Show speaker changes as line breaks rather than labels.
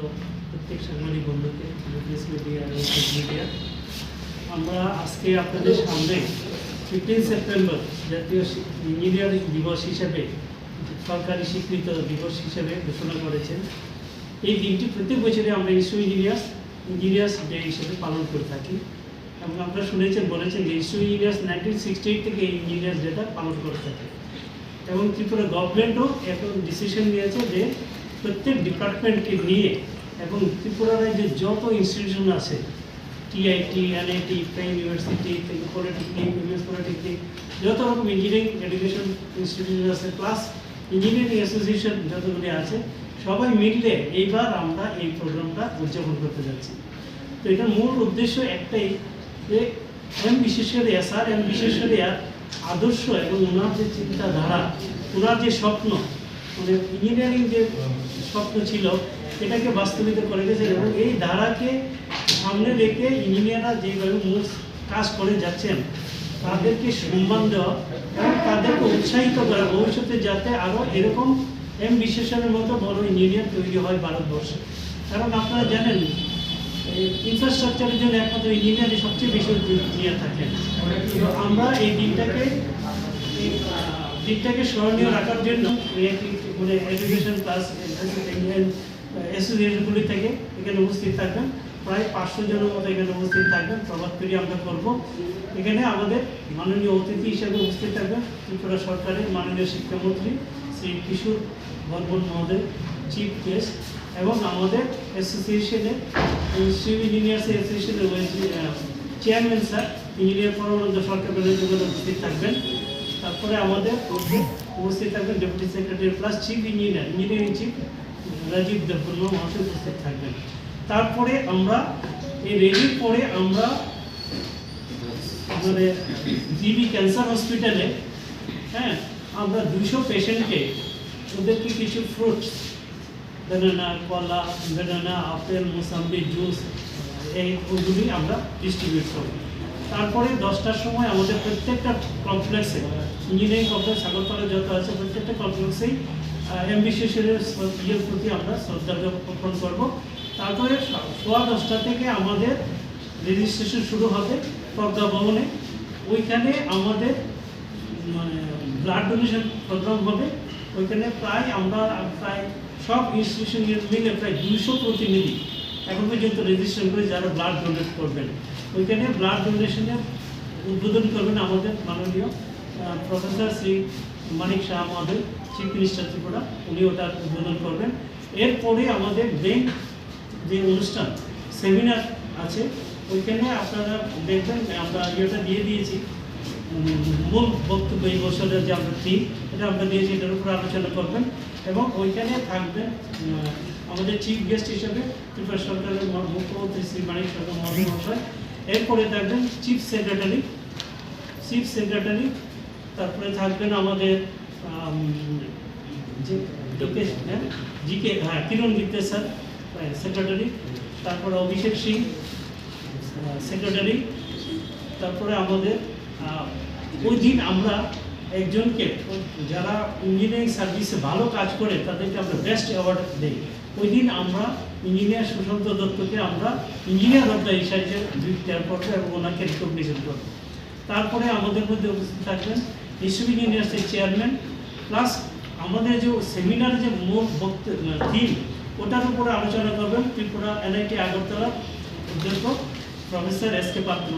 প্রত্যেক সাংবাদিক বন্ধুকে আমরা আজকে আপনাদের সামনে ফিফটিন সেপ্টেম্বর জাতীয় ইঞ্জিনিয়ারিং দিবস হিসেবে সরকারি স্বীকৃত দিবস হিসেবে ঘোষণা করেছেন এই দিনটি প্রত্যেক বছরে আমরা ইস্যু ইঞ্জিনিয়ার্স ইঞ্জিনিয়ার্স ডে হিসেবে পালন করে থাকি এবং আপনারা শুনেছেন বলেছেন যে issue engineers nineteen sixty eight থেকে এই ইঞ্জিনিয়ার্স ডেটা পালন করে থাকে। এবং ত্রিপুরা গভর্নমেন্টও এখন ডিসিশন নিয়েছে যে প্রত্যেক ডিপার্টমেন্টকে নিয়ে এবং ত্রিপুরা রাজ্যে যত ইনস্টিটিউশন আছে TIT NIT prime university polytechnic US polytechnic যত রকম ইঞ্জিনিয়ারিং এডুকেশন ইনস্টিটিউশন আছে প্লাস ইঞ্জিনিয়ারিং অ্যাসোসিয়েশন যতগুলি আছে, সবাই মিললে এইবার আমরা এই প্রোগ্রামটা উদযাপন করতে যাচ্ছি। তো এটার মূল উদ্দেশ্য একটাই যে এম বিশেষজ্ঞ স্যার এম বিশেষজ্ঞর আদর্শ এবং ওনার যে চিন্তাধারা, ওনার যে স্বপ্ন মানে ইঞ্জিনিয়ারিং যে স্বপ্ন ছিল, এটাকে বাস্তবিত করে গেছে এবং এই ধারাকে সামনে রেখে ইঞ্জিনিয়াররা যেভাবে মূল কাজ করে যাচ্ছেন, তাদেরকে সম্মান দেওয়া এবং তাদেরকে উৎসাহিত করা ভবিষ্যতে যাতে আরও এরকম এম বিশেষণের মতো বড় ইঞ্জিনিয়ার তৈরি হয় ভারতবর্ষে। কারণ আপনারা জানেন ইনফ্রাস্ট্রাকচারের জন্য একমাত্র ইঞ্জিনিয়ারই সবচেয়ে বেশি নিয়ে থাকেন। আমরা এই দিনটাকে আহ, স্মরণীয় রাখার জন্য মানে এডুকেশন ক্লাস অ্যাসোসিয়েশনগুলি থেকে এখানে উপস্থিত থাকবেন। প্রায় পাঁচশো জনের মতো এখানে উপস্থিত থাকবেন। প্রভাত ফেরি আমরা করব। এখানে আমাদের মাননীয় অতিথি হিসেবে উপস্থিত থাকবেন ত্রিপুরা সরকারের মাননীয় শিক্ষামন্ত্রী শ্রী কিশোর বর্মন মহোদয় চিফ গেস্ট এবং আমাদের অ্যাসোসিয়েশনের সিভিল ইঞ্জিনিয়ার্স অ্যাসোসিয়েশনের chairman sir engineer Paramananda Sarkar উপস্থিত থাকবেন। তারপরে আমাদের উপস্থিত থাকবেন deputy secretary plus chief engineer engineering chief Rajib Debbarma মহাশয় উপস্থিত থাকবেন। তারপরে আমরা, এই রেলির পরে আমরা আমাদের জিবি ক্যান্সার হসপিটালে হ্যাঁ আমরা দুশো পেশেন্টকে ওদেরকে কিছু ফ্রুটস বেনানা কলা বেনানা আপেল মোসাম্বি জুস এই আমরা ডিস্ট্রিবিউট করি তারপরে দশটার সময় আমাদের প্রত্যেকটা কমপ্লেক্সে ইঞ্জিনিয়ারিং কমপ্লেক্স আগরতলা যত আছে, প্রত্যেকটা কমপ্লেক্সেই এম বিশেষের ইয়ের প্রতি আমরা শ্রদ্ধা জ্ঞাপন করব। তারপরে সোয়া দশটা থেকে আমাদের রেজিস্ট্রেশন শুরু হবে প্রজ্ঞা ভবনে। ওইখানে আমাদের মানে ব্লাড ডোনেশন প্রোগ্রাম হবে। ওইখানে প্রায় আমরা প্রায় সব ইনস্টিটিউশন মিলে প্রায় দুইশো প্রতিনিধি এখন পর্যন্ত রেজিস্ট্রেশন করে যারা ব্লাড ডোনেট করবেন। ওইখানে ব্লাড ডোনেশনে উদ্বোধন করবেন আমাদের মাননীয় প্রফেসর শ্রী মানিক শাহ মহাদেব, চিফ মিনিস্টার ত্রিপুরা। উনি ওটার উদ্বোধন করবেন। এরপরে আমাদের ব্রেন যে অনুষ্ঠান সেমিনার আছে, ওইখানে আপনারা দেখবেন, আমরা ইয়েটা দিয়ে দিয়েছি। মূল বক্তব্য এই বছরের যে আমরা থিম এটা আমরা দিয়েছি, এটার উপর আলোচনা করবেন। এবং ওইখানে থাকবেন আমাদের চিফ গেস্ট হিসেবে ত্রিপুরা সরকারের মুখ্যমন্ত্রী শ্রী মানিক সরকার মহাশয়। এরপরে থাকবেন চিফ সেক্রেটারি চিফ সেক্রেটারি তারপরে থাকবেন আমাদের আম, যে জিকে হ্যাঁ? হ্যাঁ কিরণ গিত্তে স্যার সেক্রেটারি তারপরে অভিষেক সিং সেক্রেটারি তারপরে আমাদের ওই দিন আমরা একজনকে যারা ইঞ্জিনিয়ারিং সার্ভিসে ভালো কাজ করে, তাদেরকে আমরা বেস্ট অ্যাওয়ার্ড দিই। ওই দিন আমরা ইঞ্জিনিয়ার সুশান্ত দত্তকে আমরা ইঞ্জিনিয়ার অফ দ্য হিসাবে করব এবং ওনাকে রিকগনিশন করব। তারপরে আমাদের মধ্যে উপস্থিত থাকবেন ইস্যু ইঞ্জিনিয়ার্সের চেয়ারম্যান প্লাস আমাদের যে সেমিনার যে মূল বক্তব্য থিম ওটার উপরে আলোচনা করবেন ত্রিপুরা এনআইটি আগরতলা অধ্যক্ষ প্রফেসর এস কে পাত্র